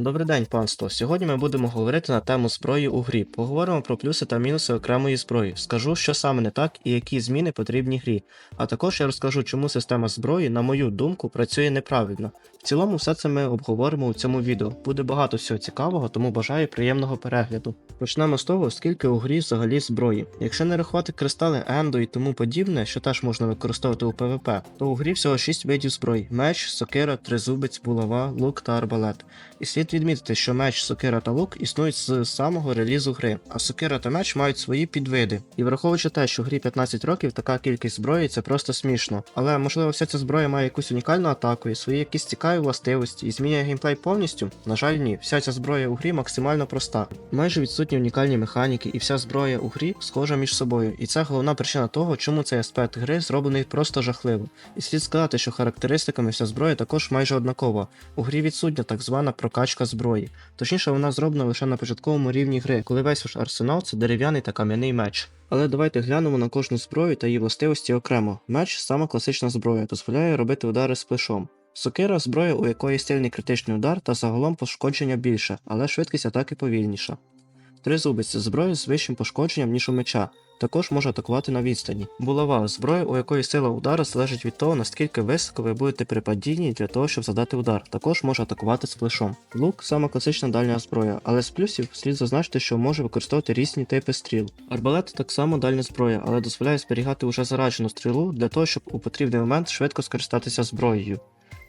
Добрий день, панство. Сьогодні ми будемо говорити на тему зброї у грі. Поговоримо про плюси та мінуси окремої зброї. Скажу, що саме не так і які зміни потрібні грі. А також я розкажу, чому система зброї, на мою думку, працює неправильно. В цілому, все це ми обговоримо у цьому відео. Буде багато всього цікавого, тому бажаю приємного перегляду. Почнемо з того, скільки у грі взагалі зброї. Якщо не рахувати кристали Ендо і тому подібне, що теж можна використовувати у PvP, то у грі всього 6 видів зброї: меч, сокира, тризубець, булава, лук та арбалет. І слід відмітити, що меч, сокира та лук існують з самого релізу гри, а сокира та меч мають свої підвиди. І враховуючи те, що грі 15 років, така кількість зброї це просто смішно. Але можливо вся ця зброя має якусь унікальну атаку і свої якісь цікаві властивості і змінює геймплей повністю. На жаль, ні, вся ця зброя у грі максимально проста. Майже відсутні унікальні механіки, і вся зброя у грі схожа між собою. І це головна причина того, чому цей аспект гри зроблений просто жахливо. І слід сказати, що характеристиками вся зброя також майже однакова. У грі відсутня так звана прокачка зброї. Точніше, вона зроблена лише на початковому рівні гри, коли весь ваш арсенал це дерев'яний та кам'яний меч. Але давайте глянемо на кожну зброю та її властивості окремо. Меч сама класична зброя, дозволяє робити удари з плешом. Сокира зброя, у якої стильний критичний удар та загалом пошкодження більше, але швидкість атаки повільніша. Тризубець це зброя з вищим пошкодженням, ніж у меча, також може атакувати на відстані. Булава зброя, у якої сила удару залежить від того, наскільки високо ви будете при падінні для того, щоб задати удар. Також може атакувати з плешом. Лук сама класична дальня зброя, але з плюсів слід зазначити, що може використовувати різні типи стріл. Арбалет так само дальня зброя, але дозволяє зберігати уже зараджену стрілу для того, щоб у потрібний момент швидко скористатися зброєю.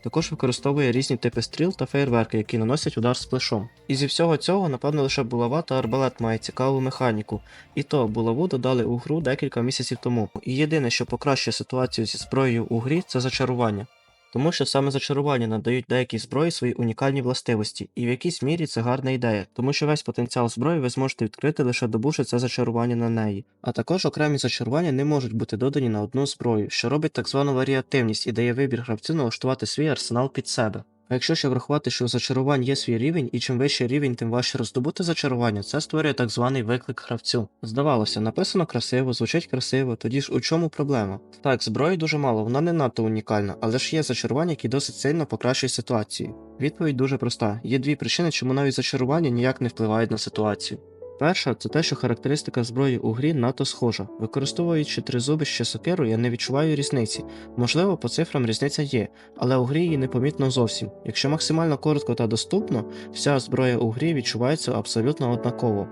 Також використовує різні типи стріл та фейерверки, які наносять удар з плешом. І зі всього цього, напевно, лише булава та арбалет має цікаву механіку. І то булаву додали у гру декілька місяців тому. І єдине, що покращує ситуацію зі зброєю у грі, це зачарування. Тому що саме зачарування надають деякій зброї свої унікальні властивості, і в якійсь мірі це гарна ідея, тому що весь потенціал зброї ви зможете відкрити лише добувши це зачарування на неї. А також окремі зачарування не можуть бути додані на одну зброю, що робить так звану варіативність і дає вибір гравцю налаштувати свій арсенал під себе. А якщо ще врахувати, що у зачарувань є свій рівень, і чим вищий рівень, тим важче роздобути зачарування, це створює так званий виклик гравцю. Здавалося, написано красиво, звучить красиво, тоді ж у чому проблема? Так, зброї дуже мало, вона не надто унікальна, але ж є зачарування, які досить сильно покращують ситуацію. Відповідь дуже проста: є дві причини, чому навіть зачарування ніяк не впливають на ситуацію. Перша це те, що характеристика зброї у грі надто схожа. Використовуючи тризуби чи сокиру, я не відчуваю різниці. Можливо, по цифрам різниця є, але у грі її непомітно зовсім. Якщо максимально коротко та доступно, вся зброя у грі відчувається абсолютно однаково.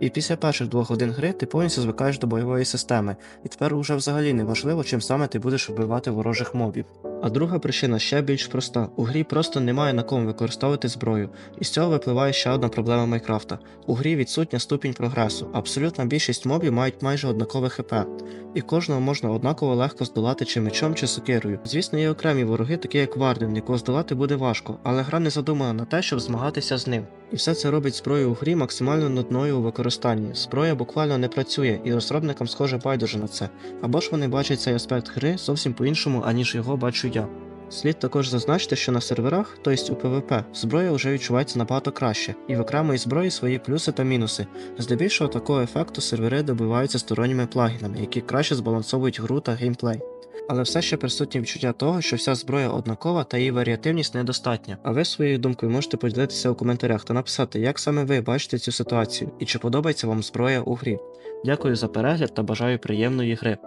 І після перших двох годин гри ти повністю звикаєш до бойової системи, і тепер уже взагалі не важливо, чим саме ти будеш вбивати ворожих мобів. А друга причина ще більш проста: у грі просто немає на кому використовувати зброю, і з цього випливає ще одна проблема Майкрафта. У грі відсутня ступінь прогресу. Абсолютна більшість мобів мають майже однакове ХП, і кожного можна однаково легко здолати чи мечом, чи сокирою. Звісно, є окремі вороги, такі як Варден, якого здолати буде важко, але гра не задумана на те, щоб змагатися з ним. І все це робить зброю у грі максимально нудною у використанні. Зброя буквально не працює, і розробникам схоже байдуже на це. Або ж вони бачать цей аспект гри зовсім по-іншому, аніж його бачу я. Слід також зазначити, що на серверах, тобто у PvP, зброя вже відчувається набагато краще, і в окремої зброї свої плюси та мінуси. Здебільшого такого ефекту сервери добиваються сторонніми плагінами, які краще збалансовують гру та геймплей. Але все ще присутні відчуття того, що вся зброя однакова та її варіативність недостатня. А ви своєю думкою можете поділитися у коментарях та написати, як саме ви бачите цю ситуацію і чи подобається вам зброя у грі. Дякую за перегляд та бажаю приємної гри.